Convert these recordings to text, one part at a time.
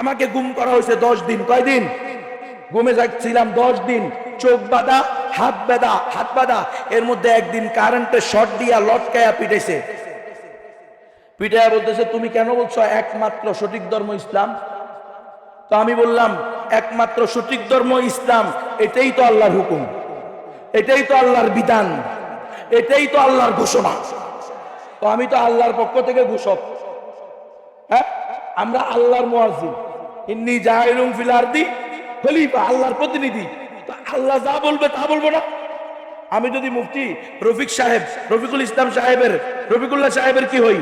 আমাকে গুম করা হয়েছে দশ দিন। কয়দিন ঘুমে যাচ্ছিলাম দশ দিন। চোখ বাঁধা, হাত বাঁধা হাত বাঁধা। এর মধ্যে একদিন কারেন্টের শর্ট দিয়া লটকায়া পিটেছে পিটায়া বলতেছে, তুমি কেন বলছো একমাত্র সঠিক ধর্ম ইসলাম? তো আমি বললাম, একমাত্র সঠিক ধর্ম ইসলাম, এটাই তো আল্লাহর হুকুম। এটাই তো আল্লাহর বিধান। এটাই তো আল্লাহর ঘোষণা। তো আমি তো আল্লাহর পক্ষ থেকে ঘোষক। হ্যাঁ? আমরা আল্লাহর মুয়াজ্জিন। ইন্নি খলিফা, আল্লাহর প্রতিনিধি। আল্লাহ যা বলবে তা বলব না। আমি যদি মুফতি রফিক সাহেব, রফিকুল ইসলাম সাহেবের, রফিকুল্লাহ সাহেবের কি হই?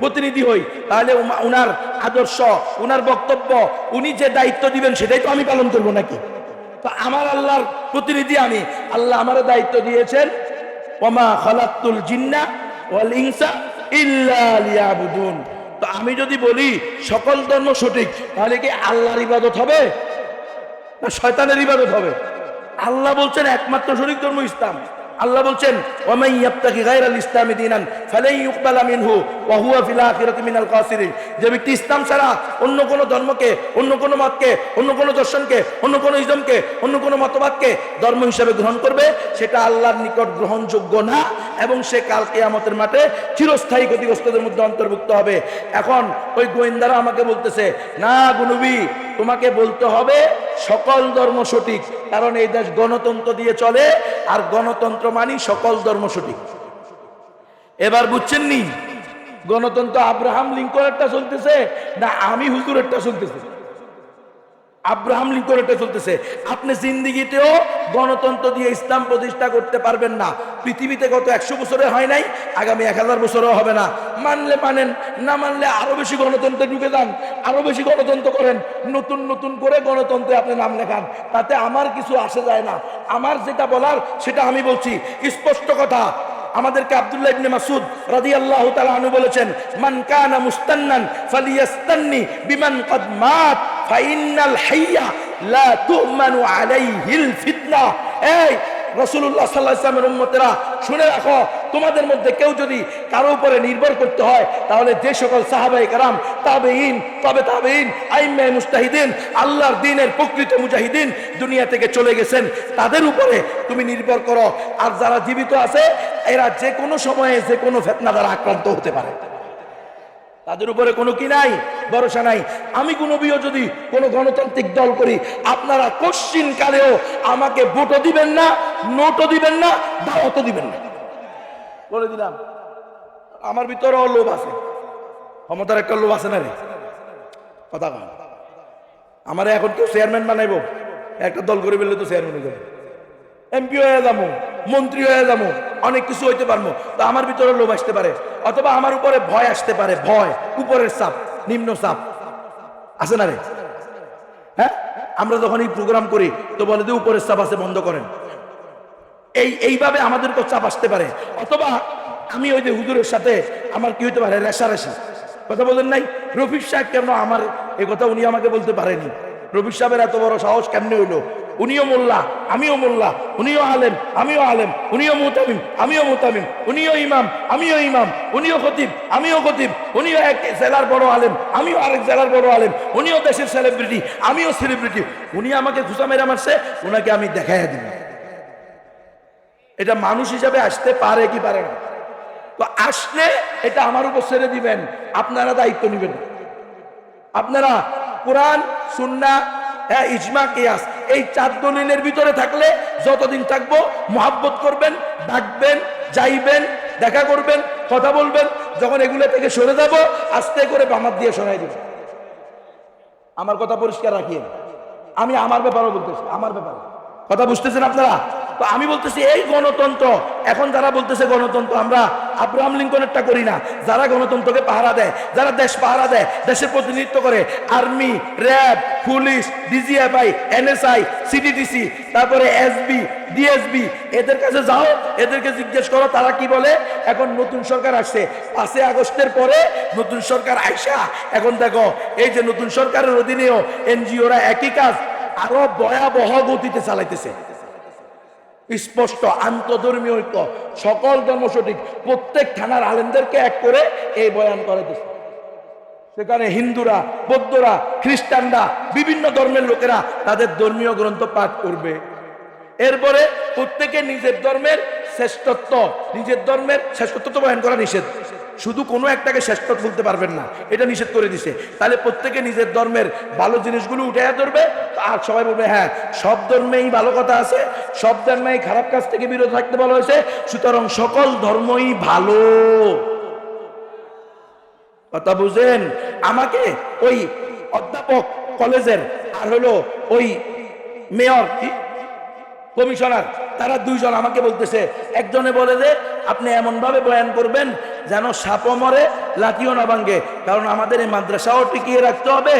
প্রতিনিধি হই, তাহলে উনার আদর্শ, উনার বক্তব্য, উনি যে দায়িত্ব দিবেন সেটাই তো আমি পালন করব নাকি? তো আমার আল্লাহর প্রতিনিধি আমি। আল্লাহ আমার দায়িত্ব দিয়েছেন, ওমা খালাক্তুল জিন্না ওয়াল ইনসা ইল্লা লিয়াবুদুন। তো আমি যদি বলি সকল ধর্ম সঠিক, তাহলে কি আল্লাহর ইবাদত হবে? না শয়তানের ইবাদত হবে? আল্লাহ বলছেন একমাত্র সঠিক ধর্ম ইসলাম। আল্লাহ বলছেন ওমাই ইয়াবতাগি গায়রাল ইসলামি দীনান ফালাই ইউকবালা মিনহু ওয়া হুয়া ফিল আখিরাতি মিনাল কাসিরিন। যে ব্যক্তি ইসলাম ছাড়া অন্য কোন ধর্মকে, অন্য কোন মতকে, অন্য কোন দর্শনকে, অন্য কোন ইসলামকে অন্য কোন মতবাদকে ধর্ম হিসেবে গ্রহণ করবে, সেটা আল্লাহর নিকট গ্রহণযোগ্য না এবং সে কাল কিয়ামতের মাঠে চিরস্থায়ী ক্ষতিগ্রস্তদের মধ্যে অন্তর্ভুক্ত হবে। এখন ওই গোয়েন্দারা আমাকে বলতেছে, না গুনবি তোমাকে বলতে হবে, সকল ধর্ম সঠিক। কারণ এই দেশ গণতন্ত্র দিয়ে চলে, আর গণতন্ত্র মানি সকল ধর্ম সঠিক। এবার বুঝছেন নি? গণতন্ত্র আব্রাহাম লিঙ্কনেরটা চলতেছে, না আমি হুজুরেরটা চলতেছে? আব্রাহাম লিঙ্কনেরটা চলতেছে। আপনি জিন্দিগিতেও গণতন্ত্র দিয়ে ইসলাম প্রতিষ্ঠা করতে পারবেন না। পৃথিবীতে গত একশো বছরে হয় নাই, আগামী এক হাজার বছরও হবে না। মানলে মানেন, না মানলে আরও বেশি গণতন্ত্রে ঢুকে যান, আরও বেশি গণতন্ত্র করেন। নতুন নতুন করে গণতন্ত্রে আপনি নাম লেখান। তাতে আমার কিছু আসে যায় না। আমার যেটা বলার, সেটা আমি বলছি। স্পষ্ট কথা, আমাদেরকে আব্দুল্লাহ ইবনে মাসুদ রাদিয়াল্লাহু তাআলা আনহু বলেছেন, মান কানা মুস্তান্নান ফালিয়াস্তান্নি বিমান কদ মাত। হাইয়া লা তুমানু আলাইহিল ফিতনা। এই উম্মতেরা, শুনে রাখো, তোমাদের মধ্যে কেউ যদি কারও উপরে নির্ভর করতে হয়, তাহলে যে সকল সাহাবাই কারাম তাবে তবে তাবে ইন মুস্তাহিদিন, আল্লাহর দিনের প্রকৃত মুজাহিদিন দুনিয়া থেকে চলে গেছেন, তাদের উপরে তুমি নির্ভর করো। আর যারা জীবিত আছে, এরা যে কোনো সময়ে যে কোনো ফেতনা দ্বারা আক্রান্ত হতে পারে। তাদের উপরে কোনো কি নাই? ভরসা নাই। আমি কোনো বিও যদি কোনো গণতান্ত্রিক দল করি, আপনারা কশ্চিন কালেও আমাকে ভোটও দিবেন না, নোটও দিবেন না, দাওয়াতও দিবেন না। বলে দিলাম, আমার ভিতরেও লোভ আছে। ক্ষমতার একটা লোভ আছে না রে? কথা আমার এখন কেউ চেয়ারম্যান বানাইবো? একটা দল করে ফেললে তো চেয়ারম্যান হয়ে যাবে। এমপি হয়ে যাব, মন্ত্রী হয়ে যাব, অনেক কিছু হইতে পারব। তো আমার ভিতরে লোভ আসতে পারে, অথবা আমার উপরে ভয় আসতে পারে, ভয়, উপরের চাপ, নিম্ন চাপ। আছে না রে? হ্যাঁ? আমরা যখন এই প্রোগ্রাম করি, তো বলে যে উপরের চাপ আছে, বন্ধ করেন। এই, এইভাবে আমাদের তো চাপ আসতে পারে। অথবা আমি ওই যে হুজুরের সাথে আমার কি হইতে পারে, রেশারেশি। কথা বলেন নাই? রফিক সাহেব কেন আমার এই কথা উনি আমাকে বলতে পারেনি? রফিক সাহেবের এত বড় সাহস কেমনে হইল? উনিও মোল্লা, আমিও মোল্লা, উনিও আলেম, আমিও আলেম, উনিও মোতামিম, আমিও মোতামিম, উনিও ইমাম, আমিও ইমাম, উনিও খতিব, আমিও খতিব, উনিও এক জেলার বড় আলেম, আমিও আরেক জেলার বড় আলেম, উনিও দেশের সেলিব্রিটি আমিও সেলিব্রিটি উনি আমাকে ঘুষা মেরে মারছে ওনাকে আমি দেখাইয়া দিব। এটা মানুষ হিসাবে আসতে পারে কি পারে না। তো আসলে এটা আমার উপর ছেড়ে দিবেন, আপনারা দায়িত্ব নেবেন। আপনারা কোরআন, সুন্না হ্যাঁ ইজমা, কিয়াস, এই চার দলিলের ভিতরে থাকলে যতদিন থাকব মোহাব্বত করবেন, ডাকবেন, যাইবেন, দেখা করবেন, কথা বলবেন, যখন এগুলো থেকে সরে যাব, আস্তে করে বামার দিয়ে সরাই দেব আমার কথা পরিষ্কার রাখিয়ে আমি আমার ব্যাপারও বলতেছি, আমার ব্যাপারে কথা বুঝতেছেন আপনারা? তো আমি বলতেছি, এই গণতন্ত্র। এখন যারা বলতেছে গণতন্ত্র, আমরা আব্রাহাম লিঙ্কনেরটা করি না। যারা গণতন্ত্রকে পাহারা দেয়, যারা দেশ পাহারা দেয়, দেশের প্রতিনিধিত্ব করে, army, RAB, police, DGFI, NSI, CDDC, তারপরে এসবি, ডিএসবি, এদের কাছে যাও, এদেরকে জিজ্ঞেস করো, তারা কি বলে? এখন নতুন সরকার আসছে। পাঁচই আগস্টের পরে নতুন সরকার আইসা, এখন দেখো, এই যে নতুন সরকারের অধীনেও এনজিওরা একই কাজ আরও ভয়াবহ গতিতে চালাইতেছে। স্পষ্ট, আন্তধর্মীয় ঐক্য। সকল ধর্ম সঠিক। প্রত্যেক থানার আলেমদেরকে এক করে এই বয়ান করে দিচ্ছে সেখানে হিন্দুরা, বৌদ্ধরা, খ্রিস্টানরা, বিভিন্ন ধর্মের লোকেরা তাদের ধর্মীয় গ্রন্থ পাঠ করবে। এরপরে প্রত্যেকে নিজের ধর্মের শ্রেষ্ঠত্ব, নিজের ধর্মের শ্রেষ্ঠত্ব তো বয়ান করা নিষেধ। শুধু কোনো একটাকে শ্রেষ্ঠ বলতে পারবেন না, এটা নিষেধ করে দিছে। তাহলে প্রত্যেকে নিজের ধর্মের ভালো জিনিসগুলো উঠে ধরবে আর সবাই বলবে হ্যাঁ সব ধর্মেই ভালো কথা আছে, সব ধর্মেই খারাপ কাজ থেকে বিরত থাকতে বলা হয়েছে, সুতরাং সকল ধর্মই ভালো। কথা বুঝেন? আমাকে ওই অধ্যাপক কলেজের আর হলো ওই মেয়র কমিশনার, তারা দুইজন আমাকে বলতেছে, একজনে বলে যে, আপনি এমন ভাবে বয়ান করবেন যেন সাপও মরে, লাঠিও না ভাঙ্গে কারণ আমাদের এই মাদ্রাসাও টিকিয়ে রাখতে হবে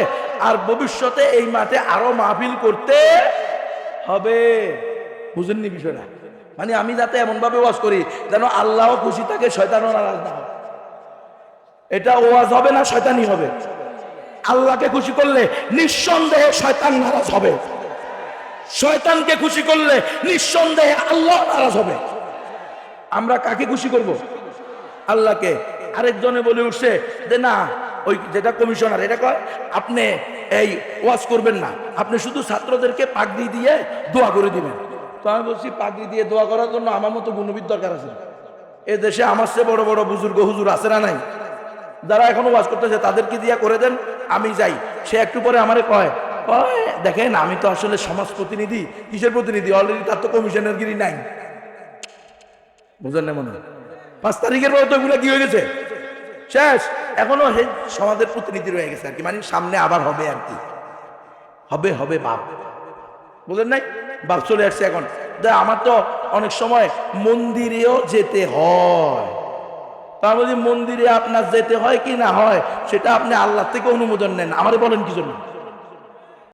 আর ভবিষ্যতে এই মাঠে আরও মাহফিল করতে হবে। বুঝেননি বিষয়টা? মানে আমি যাতে এমন ভাবে ওয়াজ করি যেন আল্লাহ খুশি থাকে, শয়তানও নারাজ না এটা ওয়াজ হবে না শয়তানি হবে। আল্লাহকে খুশি করলে নিঃসন্দেহে শয়তান নারাজ হবে। শয়তানকে খুশি করলে নিঃসন্দেহে আল্লাহ নারাজ হবে। আমরা কাকে খুশি করব? আল্লাহকে। আরেকজনে বলে উঠছে যে, না, ওই যেটা কমিশনার, এটা কয়, আপনি এই ওয়াজ করবেন না। আপনি শুধু ছাত্রদেরকে পাগড়ি দিয়ে দোয়া করে দিবেন। তো আমি বলছি, পাগড়ি দিয়ে দোয়া করার জন্য আমার মতো গুণবিদ দরকার আছে এ দেশে আমার চেয়ে বড় বড় বুজুর্গ, হুজুর আছে না নাই? যারা এখনও ওয়াজ করতেছে, তাদেরকে দিয়া করে দেন, আমি যাই। সে একটু পরে আমারে কয় দেখেন, আমি তো আসলে সমাজ প্রতিনিধি, কিসের প্রতিনিধি? অলরেডি তার তো কমিশনের গিরি নাই। বুঝলেন না মনে? পাঁচ তারিখের পরে তো কি হয়ে গেছে? শেষ। এখনও সমাজের প্রতিনিধি রয়ে গেছে আর কি। মানে সামনে আবার হবে আর কি। হবে হবে, বাপ। বুঝলেন নাই? বাপ চলে আসছে এখন। আমার তো অনেক সময় মন্দিরেও যেতে হয়। তার বলছি মন্দিরে আপনার যেতে হয় কি না হয়, সেটা আপনি আল্লাহ থেকে অনুমোদন নেন। আমারে বলেন কি জন্য?